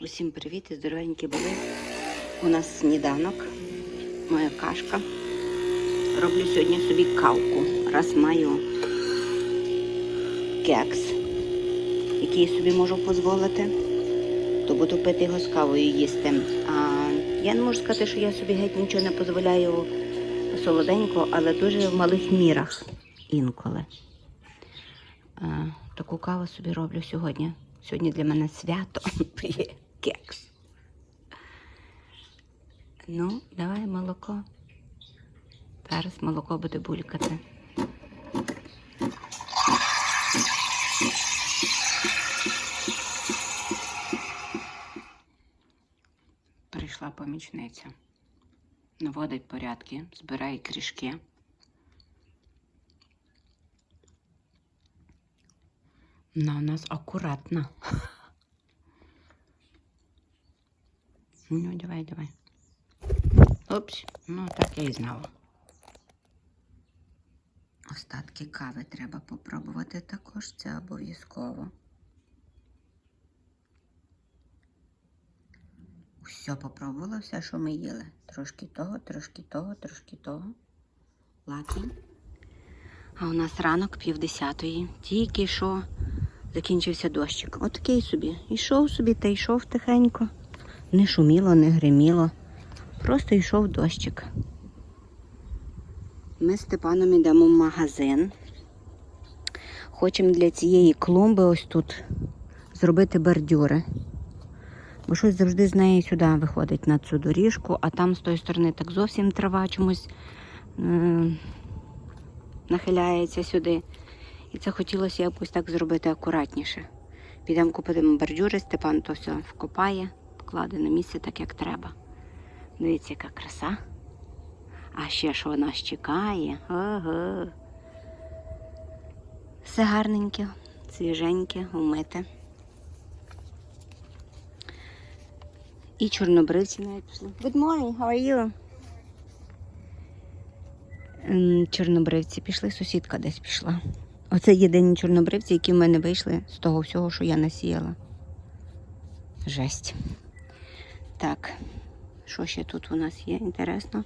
Усім привіт і здоровенькі були. У нас сніданок, моя кашка. Роблю сьогодні собі кавку. Раз маю кекс, який собі можу дозволити, то буду пити його з кавою їсти. А я не можу сказати, що я собі геть нічого не дозволяю солоденько, але дуже в малих мірах інколи. А, таку каву собі роблю сьогодні. Сьогодні для мене свято є кекс. Ну, давай молоко. Зараз молоко буде булькати. Прийшла помічниця. Наводить порядки, збирає кришки. Вона у нас акуратна. Ну, давай, давай. Опс, ну так я і знала. Остатки кави треба попробувати також, це обов'язково. Все попробувала, все, що ми їли. Трошки того, трошки того, трошки того. Лакі. А у нас ранок пів десятої. Тільки що закінчився дощик. Отакий собі. Ішов собі та йшов тихенько. Не шуміло, не гриміло. Просто йшов дощик. Ми з Степаном йдемо в магазин. Хочемо для цієї клумби ось тут зробити бордюри. Бо щось завжди з неї сюди виходить на цю доріжку, а там з тої сторони так зовсім трава чомусь е- нахиляється сюди. І це хотілося якось так зробити акуратніше. Підемо купимо бордюри, Степан то все вкопає, покладе на місце так, як треба. Дивіться, яка краса. А ще що нас чекає. Ого. Все гарненьке, свіженьке, умите. І чорнобривці навіть пішли. Good morning, how are you? Ем, Чорнобривці пішли, сусідка десь пішла. Оце єдині чорнобривці, які в мене вийшли з того всього, що я насіяла. Жесть. Так, що ще тут у нас є? Інтересно.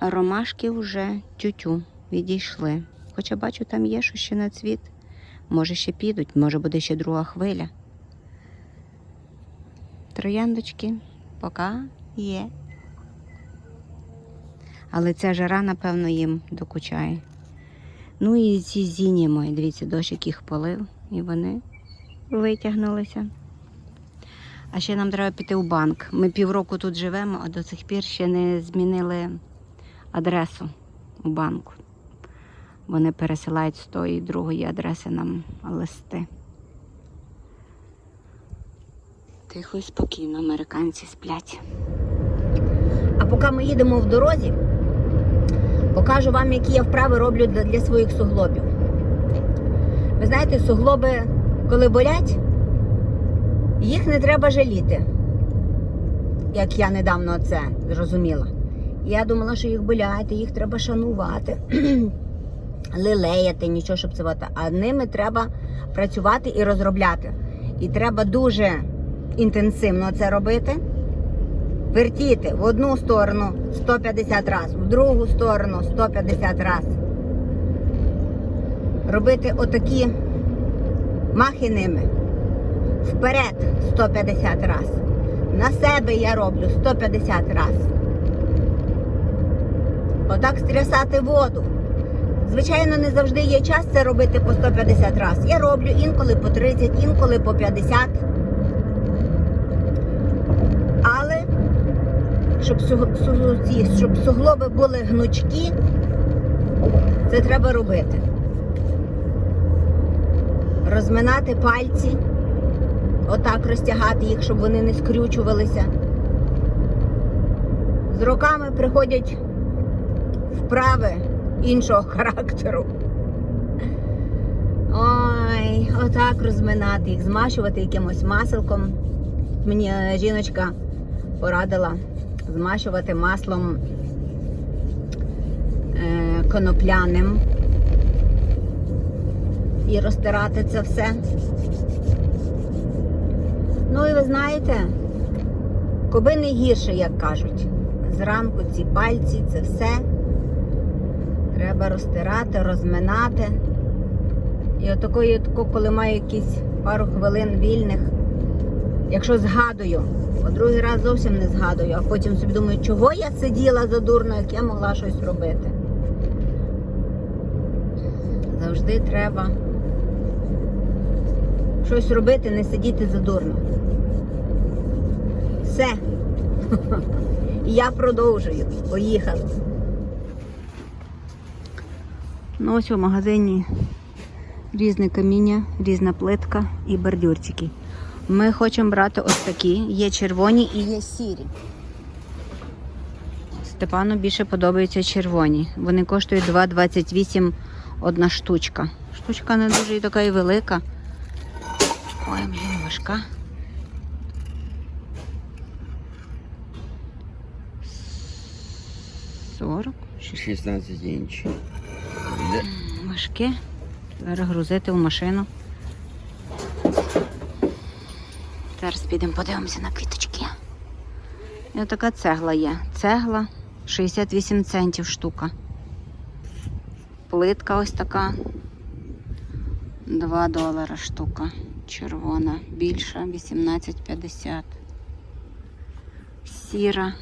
Ромашки вже тютю відійшли. Хоча бачу, там є що ще на цвіт. Може ще підуть, може буде ще друга хвиля. Трояндочки поки є. Але ця жара, напевно, їм докучає. Ну і ці зіні мої, дивіться, дощик їх полив, і вони витягнулися. А ще нам треба піти в банк. Ми півроку тут живемо, а до сих пір ще не змінили адресу у банку. Вони пересилають з тої другої адреси нам листи. Тихо і спокійно, американці сплять. А поки ми їдемо в дорозі, покажу вам, які я вправи роблю для, для своїх суглобів. Ви знаєте, суглоби, коли болять, їх не треба жаліти. Як я недавно це зрозуміла. Я думала, що їх болять, і їх треба шанувати, лелеяти, нічого, щоб це. от. А ними треба працювати і розробляти. І треба дуже інтенсивно це робити вертіти в одну сторону 150 разів, в другу сторону 150 разів. Робити отакі махи ними. Вперед 150 разів. На себе я роблю 150 разів. Отак стрясати воду. Звичайно, не завжди є час це робити по 150 разів. Я роблю інколи по 30, інколи по 50. Але щоб, щоб суглоби були гнучкі, це треба робити. Розминати пальці, отак розтягати їх, щоб вони не скрючувалися. З роками приходять вправи іншого характеру. Ой, отак розминати їх, змащувати якимось маселком. Мені е, жіночка порадила змащувати маслом е, конопляним і розтирати це все. Ну і ви знаєте, Коби не гірше, як кажуть. Зранку ці пальці, це все. Треба розтирати, розминати. І отакої, коли маю якісь пару хвилин вільних, якщо згадую, бо другий раз зовсім не згадую, а потім собі думаю, чого я сиділа задурно, як я могла щось робити. Завжди треба щось робити, не сидіти задурно. Все. Я продовжую. Поїхали. Ну, ось у магазині різне каміння, різна плитка і бордюрчики. Ми хочемо брати ось такі. Є червоні і є сірі. Степану більше подобаються червоні. Вони коштують 2,28 одна штучка. Штучка не дуже і така і велика. Ой, блін, важка. Сорок. 16 інч. Важке. Зараз грузити в машину. Зараз підемо подивимося на квіточки. І отака цегла є. Цегла 68 центів штука. Плитка ось така. 2 долара штука. Червона. Більша 18,50. Сіра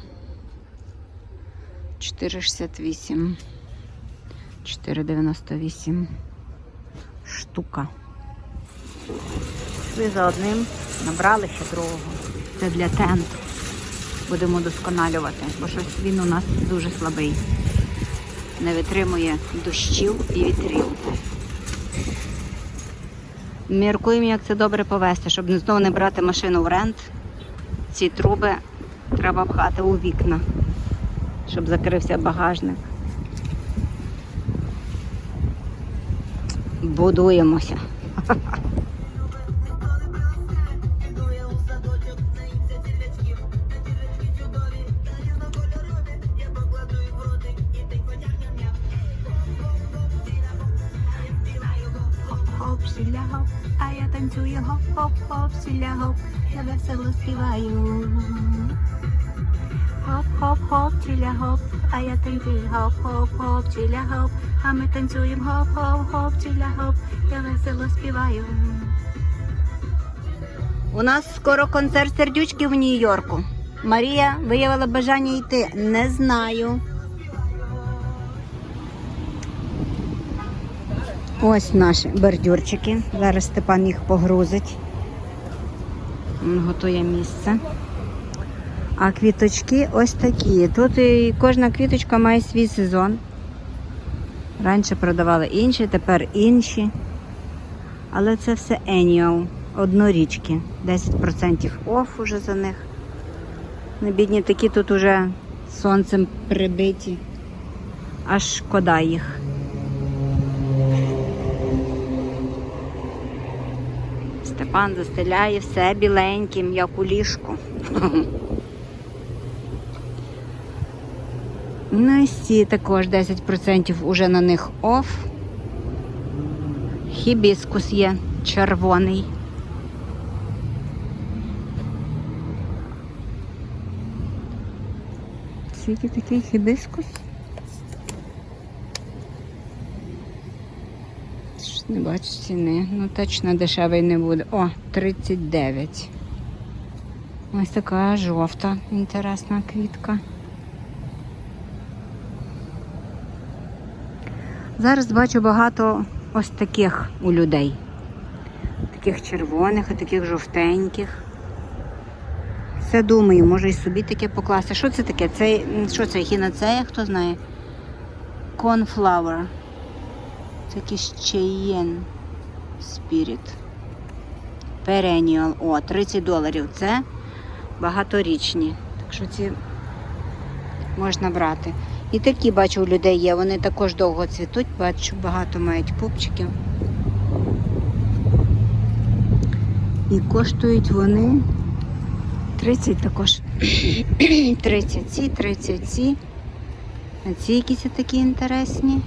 4,68. 4,98 штука. Ви за одним набрали ще другого. Це для тенту. Будемо досконалювати, бо щось він у нас дуже слабий. Не витримує дощів і вітрів. Міркуємо, як це добре повести, щоб знову не брати машину в рент. Ці труби треба пхати у вікна, щоб закрився багажник. Будуємося. Хоп, сіля хоп, а я танцюю хоп, хоп, хоп, сіля хоп, я весело співаю. Хоп, хоп, ціля хоп, а я танцюю хоп, хоп, хоп, ціля хоп, а ми танцюємо хоп, хоп, хоп, ціля хоп, я весело співаю. У нас скоро концерт сердючки в Нью-Йорку. Марія виявила бажання йти. Не знаю. Ось наші бордюрчики. Зараз Степан їх погрузить. Він готує місце. А квіточки ось такі. Тут і кожна квіточка має свій сезон. Раніше продавали інші, тепер інші. Але це все annual, однорічки. 10% оф уже за них. Ну, бідні такі тут уже сонцем прибиті. Аж шкода їх. Степан застеляє все біленьким, як у ліжку. Ну і також 10% уже на них оф. Хібіскус є червоний. Скільки такий хібіскус? Не бачу ціни. Ну точно дешевий не буде. О, 39. Ось така жовта, інтересна квітка. Зараз бачу багато ось таких у людей. Таких червоних, і таких жовтеньких. Все думаю, може і собі таке покласти. Що це таке? Це, що це, хінацея, хто знає? Cornflower. Це якийсь чаєн спіріт. Perennial. О, 30 доларів. Це багаторічні. Так що ці можна брати. І такі бачу у людей є, вони також довго цвітуть, бачу, багато мають пупчиків. І коштують вони 30 також. 30 ці, 30 ці. А ці якісь такі інтересні.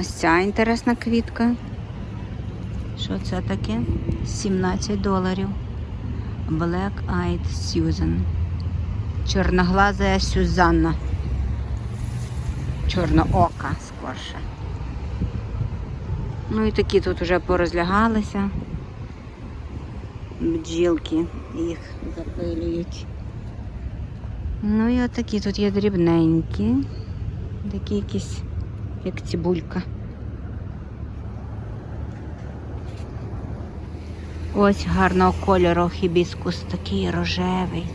Ось ця інтересна квітка. Що це таке? 17 доларів. Black Eyed Susan. Чорноглазая Сюзанна. Чорноока скорше. Ну і такі тут вже порозлягалися. Бджілки їх запилюють. Ну і отакі тут є дрібненькі. Такі якісь, як цибулька. Ось гарного кольору хібіскус, такий рожевий.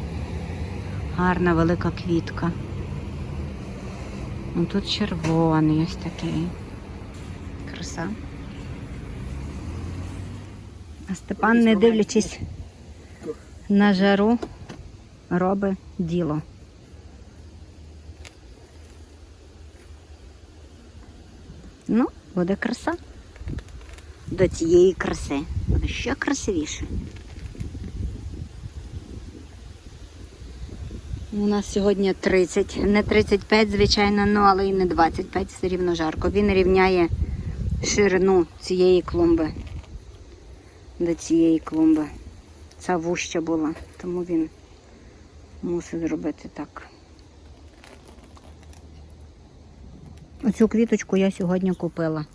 Гарна велика квітка. Ну тут червоний ось такий. Краса. А Степан, не дивлячись на жару, робить діло. Ну, буде краса. До цієї краси. Ще красивіше. У нас сьогодні 30, не 35, звичайно, ну але і не 25, все рівно жарко. Він рівняє ширину цієї клумби до цієї клумби. Ця вуща була, тому він мусить зробити так. Оцю квіточку я сьогодні купила.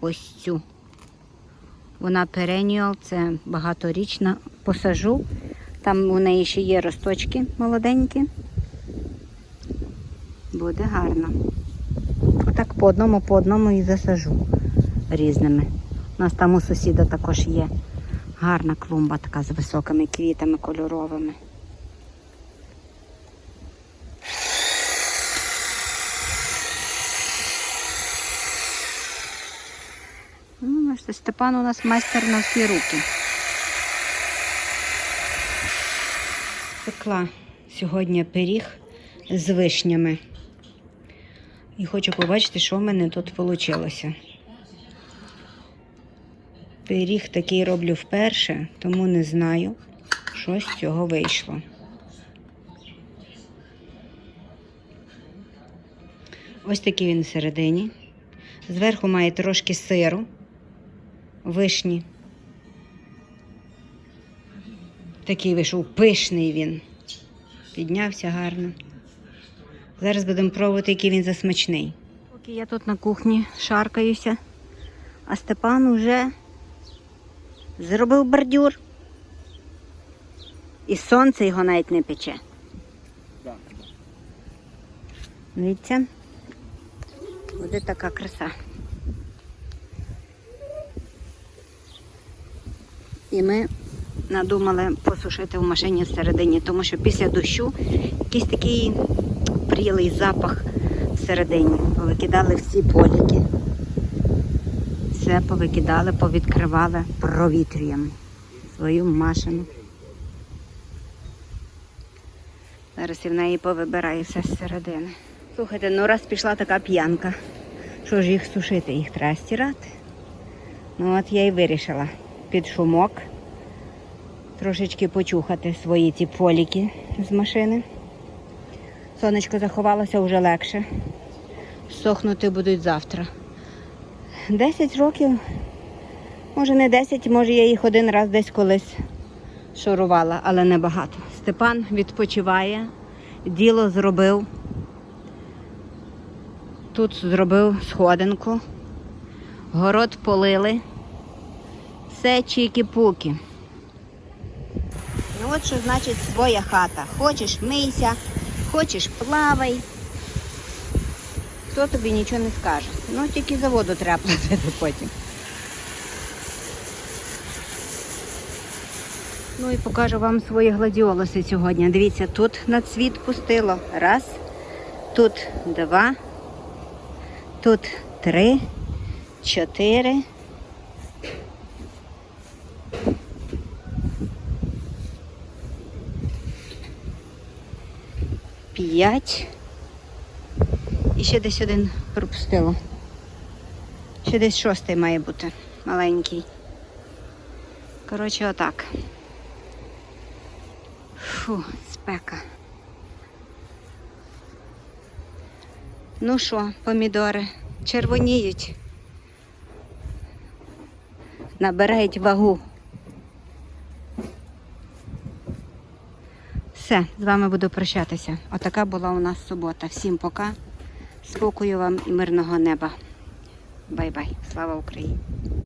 Ось цю. Вона переніал, це багаторічна. Посажу. Там у неї ще є росточки молоденькі. Буде гарно. Отак по одному, по одному і засажу різними. У нас там у сусіда також є гарна клумба така з високими квітами кольоровими. Ну, Степан у нас майстер на всі руки. Пекла сьогодні пиріг з вишнями. І хочу побачити, що в мене тут вийшло. Пиріг такий роблю вперше, тому не знаю, що з цього вийшло. Ось такий він всередині. Зверху має трошки сиру, вишні. Такий вийшов пишний він. Піднявся гарно. Зараз будемо пробувати, який він засмачний. Поки я тут на кухні шаркаюся, а Степан уже зробив бордюр. І сонце його навіть не пече. Дивіться, буде така краса. І ми надумали посушити в машині всередині, тому що після дощу якийсь такий прілий запах всередині. Повикидали всі поліки. Все повикидали, повідкривали, провітрюємо свою машину. Зараз і в неї повибираю все зсередини. Слухайте, ну раз пішла така п'янка, що ж їх сушити, їх треба стирати. Ну от я і вирішила під шумок трошечки почухати свої ці поліки з машини. Сонечко заховалося вже легше. Сохнути будуть завтра. 10 років, може не 10, може я їх один раз десь колись шурувала, але не багато. Степан відпочиває, діло зробив. Тут зробив сходинку, город полили, все чіки-пуки. От що значить своя хата. Хочеш мийся, хочеш плавай. Хто тобі нічого не скаже. Ну тільки за воду треба платити потім. Ну і покажу вам свої гладіолуси сьогодні. Дивіться, тут на цвіт пустило. Раз, тут два, тут три, чотири. П'ять. І ще десь один пропустило. Ще десь шостий має бути маленький. Коротше, отак. Фу, спека. Ну що, помідори червоніють. Набирають вагу. Все, з вами буду прощатися. Отака була у нас субота. Всім пока. Спокою вам і мирного неба. Бай-бай. Слава Україні!